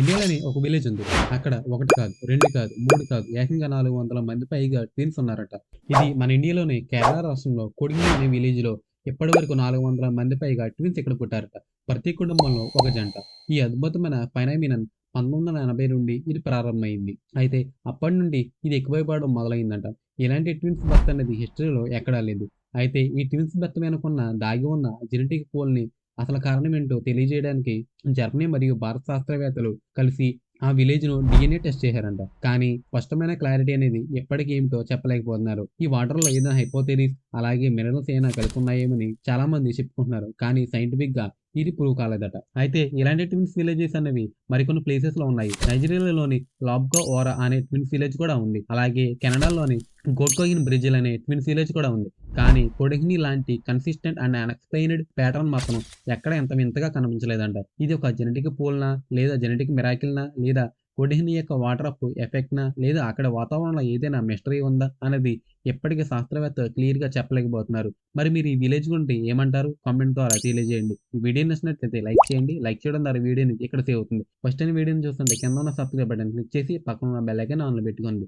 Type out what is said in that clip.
ఇండియాలోని ఒక విలేజ్ ఉంది. అక్కడ ఒకటి కాదు రెండు కాదు మూడు కాదు ఏకంగా నాలుగు వందల మంది పైగా ట్విన్స్ ఉన్నారట. ఇది మన ఇండియాలోని కేరళ రాష్ట్రంలో కొడిగి అనే విలేజ్లో ఇప్పటి వరకు నాలుగు వందల మంది పైగా ట్విన్స్ ఇక్కడ పుట్టారట. ప్రతి కుటుంబంలో ఒక జంట. ఈ అద్భుతమైన ఫైనామినన్ పంతొమ్మిది వందల ఎనభై నుండి ఇది ప్రారంభమైంది. అయితే అప్పటి నుండి ఇది ఎక్కువైపోవడం మొదలైందంట. ఇలాంటి ట్విన్స్ బర్త్ అనేది హిస్టరీలో ఎక్కడా లేదు. అయితే ఈ ట్విన్స్ బర్త్ వెనుకున్న దాగి ఉన్న జెనెటిక్ పోల్ని అసలు కారణం ఏంటో తెలియజేయడానికి జర్మనీ మరియు భారత శాస్త్రవేత్తలు కలిసి ఆ విలేజ్ను డిఎన్ఏ టెస్ట్ చేశారంట. కానీ స్పష్టమైన క్లారిటీ అనేది ఎప్పటికీ ఏమిటో చెప్పలేకపోతున్నారు. ఈ వాటర్లో ఏదైనా హైపోథెరీస్ అలాగే మినరల్స్ ఏమైనా కలిసి ఉన్నాయేమని చాలా మంది చెప్పుకుంటున్నారు. కానీ సైంటిఫిక్గా ఇది ప్రూవ్ కాలేదట. అయితే ఇలాంటి ట్విన్స్ విలేజెస్ అనేవి మరికొన్ని ప్లేసెస్లో ఉన్నాయి. నైజీరియాలోని లాబ్గా ఓరా అనే ట్విన్స్ విలేజ్ కూడా ఉంది. అలాగే కెనడాలోని గోడ్కోయిన్ బ్రిడ్జిల్ అనే ట్విన్స్ విలేజ్ కూడా ఉంది. కానీ కొడిహిని లాంటి కన్సిస్టెంట్ అండ్ అన్ఎక్స్ప్లెయిన్డ్ ప్యాటర్న్ మాత్రం ఎక్కడ ఎంత వింతగా కనిపించలేదంట. ఇది ఒక జెనెటిక్ పూల్నా లేదా జెనెటిక్ మిరాకిల్నా లేదా కొడిహిని యొక్క వాటర్ అప్ ఎఫెక్ట్నా లేదా అక్కడ వాతావరణంలో ఏదైనా మిస్టరీ ఉందా అనేది ఎప్పటికీ శాస్త్రవేత్త క్లియర్గా చెప్పలేకపోతున్నారు. మరి మీరు ఈ విలేజ్ గురించి ఏమంటారు? కామెంట్ ద్వారా తెలియజేయండి. ఈ వీడియో నచ్చినట్లయితే లైక్ చేయండి. లైక్ చేయడం ద్వారా వీడియోని ఇక్కడ సేవ్ అవుతుంది. ఫస్ట్ టైం వీడియోని చూస్తుంటే కింద ఉన్న సబ్స్క్రైబ్ బటన్ క్లిక్ చేసి పక్కన ఉన్న బెల్ ఐకాన్ ఆన్లో పెట్టుకోండి.